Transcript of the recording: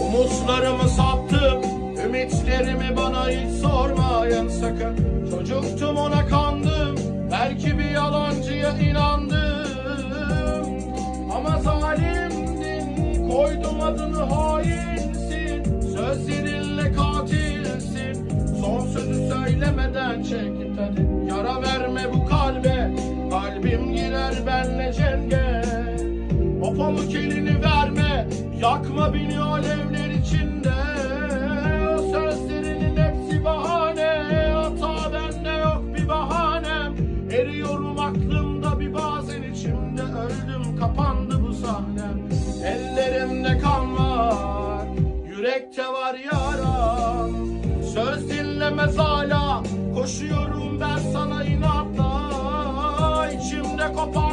Umutlarımı sattım Ümitlerimi bana hiç sormayın sakın. Çocuktum ona kandım Belki bir yalancıya inandım. Ama zalimdin Koydum adını hainsin Sözlerinle katilsin. Son sözü söylemeden çek git hadi Pamuk elini verme Yakma beni alevler içinde. Sözlerinin hepsi bahane Hata bende yok bir bahanem. Eriyorum aklımda bir bazen içimde Öldüm kapandı bu sahnem. Ellerimde kan var Yürekte var yaram. Söz dinlemez hala Koşuyorum ben sana inatla. İçimde kopan